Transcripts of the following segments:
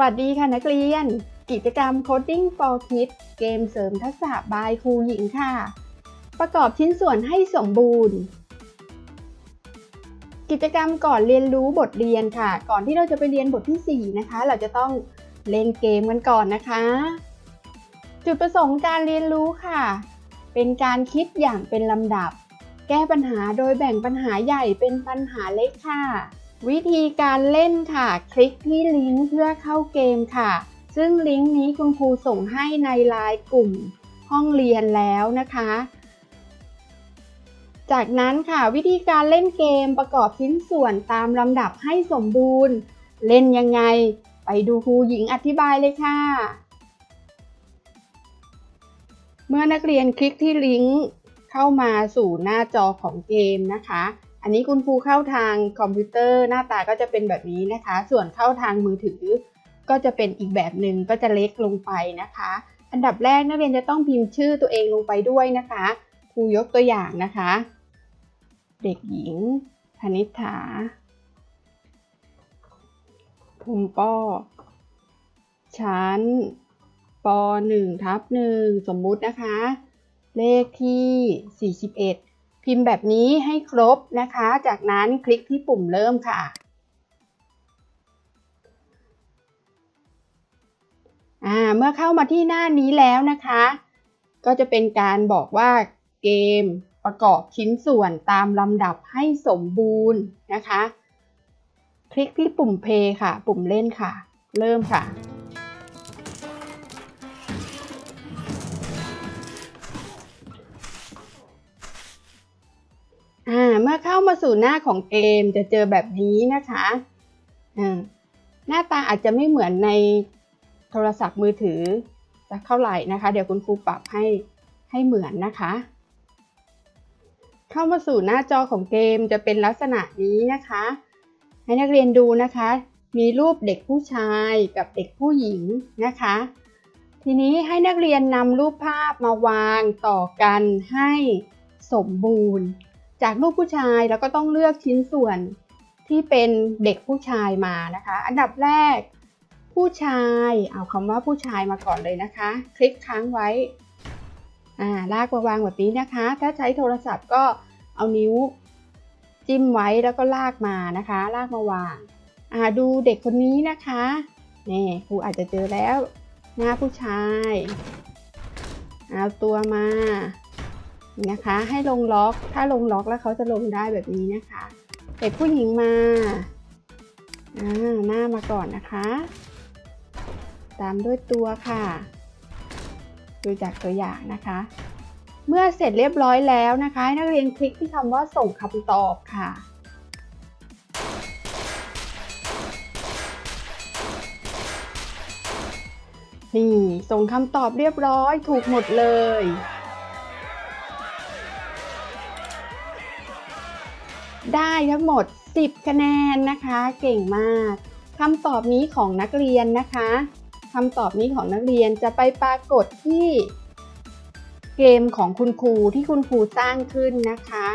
วัสดีค่ะนักเรียน กิจกรรม Coding for Kids เกมเสริมทักษะบายครูหญิงค่ะ ประกอบชิ้นส่วนให้สมบูรณ์ กิจกรรมก่อนเรียนรู้บทเรียนค่ะ ก่อนที่เราจะไปเรียนบทที่ 4 นะคะ เราจะต้องเล่นเกมกันก่อนนะคะ จุดประสงค์การเรียนรู้ค่ะ เป็นการคิดอย่างเป็นลำดับ แก้ปัญหาโดยแบ่งปัญหาใหญ่เป็นปัญหาเล็กค่ะ วิธีการเล่นค่ะ คลิกที่ลิงก์เพื่อเข้าเกมค่ะ ซึ่งลิงก์นี้คุณครูส่งให้ในไลน์กลุ่มห้องเรียนแล้วนะคะ จากนั้นค่ะวิธีการเล่นเกมประกอบชิ้นส่วนตามลำดับให้สมบูรณ์ เล่นยังไง ไปดูครูหญิงอธิบายเลยค่ะ เมื่อนักเรียนคลิกที่ลิงก์เข้ามาสู่หน้าจอของเกมนะคะ อันนี้คุณครูเข้าทางคอมพิวเตอร์หน้าตาก็จะเป็นแบบนี้นะคะ ส่วนเข้าทางมือถือ ก็จะเป็นอีกแบบหนึ่งก็จะเล็กลงไปนะคะ อันดับแรกนักเรียนจะต้องพิมพ์ชื่อตัวเองลงไปด้วยนะคะครูยกตัวอย่างนะคะ เด็กหญิงธนิษฐาภูมิป้อชั้นป .1 ทับ1สมมุตินะคะ เลขที่ 41 พิมพ์แบบนี้ให้ครบนะคะ จากนั้นคลิกที่ปุ่มเริ่มค่ะอ่าเมื่อเข้ามาที่หน้านี้แล้วนะคะ ก็จะเป็นการบอกว่าเกมประกอบชิ้นส่วนตามลำดับให้สมบูรณ์นะคะ คลิกที่ปุ่ม play ค่ะ ปุ่มเล่นค่ะ เริ่มค่ะ อ่า เมื่อเข้ามาสู่หน้าของเกมจะเจอแบบนี้นะคะอ่าหน้าตาอาจจะไม่เหมือนในโทรศัพท์มือถือสักเท่าไหร่นะคะ เดี๋ยวคุณครูปรับให้ให้เหมือนนะคะ เข้ามาสู่หน้าจอของเกมจะเป็นลักษณะนี้นะคะ ให้นักเรียนดูนะคะ มีรูปเด็กผู้ชายกับเด็กผู้หญิงนะคะ ทีนี้ให้นักเรียนนำรูปภาพมาวางต่อกันให้สมบูรณ์ จากรูปผู้ชายเราก็ต้องเลือกชิ้นส่วนที่เป็นเด็กผู้ชายมานะคะ อันดับแรก ผู้ชายเอาคำว่าผู้ชายมาก่อนเลยนะคะ คลิกค้างไว้อ่าลากมาวางแบบนี้นะคะ ถ้าใช้โทรศัพท์ก็เอานิ้วจิ้มไว้แล้วก็ลากมานะคะ ลากมาวางอ่าดูเด็กคนนี้นะคะนี่ครูอาจจะเจอแล้ว หน้าผู้ชาย เอาตัวมา นะคะ ให้ลงล็อก ถ้าลงล็อกแล้วเขาจะลงได้แบบนี้นะคะ เด็กผู้หญิงมาหน้ามาก่อนนะคะ ตามด้วยตัวค่ะ ดูจากตัวอย่างนะคะ เมื่อเสร็จเรียบร้อยแล้วนะคะ ให้นักเรียนคลิกที่คำว่าส่งคำตอบค่ะนี่ส่งคำตอบเรียบร้อยถูกหมดเลย ได้ทั้งหมด 10 คะแนนนะคะ เก่งมากคำตอบนี้ของนักเรียนนะคะคำตอบนี้ของนักเรียนจะไปปรากฏที่เกมของคุณครูที่คุณครูสร้างขึ้นนะคะ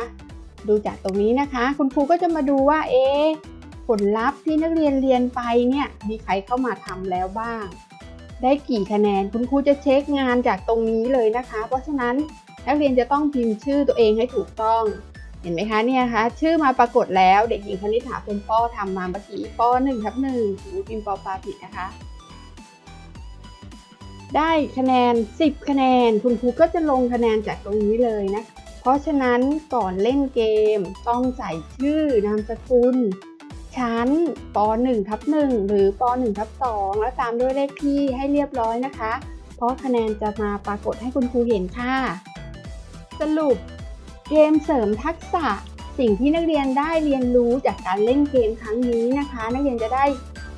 ดูจากตรงนี้นะคะ คุณครูก็จะมาดูว่าเอ๊ะผลลัพธ์ที่นักเรียนเรียนไปเนี่ยมีใครเข้ามาทำแล้วบ้าง ได้กี่คะแนนคุณครูจะเช็คงานจากตรงนี้เลยนะคะ เพราะฉะนั้นนักเรียนจะต้องพิมพ์ชื่อตัวเองให้ถูกต้อง เห็นไหมคะเนี่ยคะชื่อมาปรากฏแล้วเด็กหญิงคณิษฐาเป็นป้อทำมาเมื่อกี้ป้อหนึ่งทับหนึ่งหรือพิมพ์ปอปลาผิดนะคะ ได้คะแนน 10 คะแนน คุณครูก็จะลงคะแนนจากตรงนี้เลยนะ เพราะฉะนั้นก่อนเล่นเกมต้องใส่ชื่อนามสกุลชั้นป .1 ทับ1หรือป .1 ทับ2แล้วตามด้วยเลขที่ให้เรียบร้อยนะคะ เพราะคะแนนจะมาปรากฏให้คุณครูเห็นค่ะ สรุป เกมเสริมทักษะสิ่งที่นักเรียนได้เรียนรู้จากการเล่นเกมครั้งนี้นะคะ นักเรียนจะได้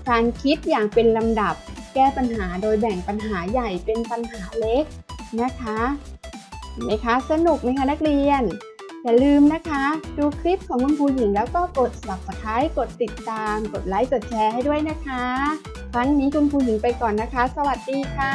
การคิดอย่างเป็นลำดับ แก้ปัญหาโดยแบ่งปัญหาใหญ่เป็นปัญหาเล็กนะคะเห็นไหมคะสนุกไหมคะนักเรียน อย่าลืมนะคะ ดูคลิปของคุณครูหญิงแล้วก็กด subscribe กดติดตาม กดไลค์กดแชร์ให้ด้วยนะคะครั้งนี้คุณครูหญิงไปก่อนนะคะ สวัสดีค่ะ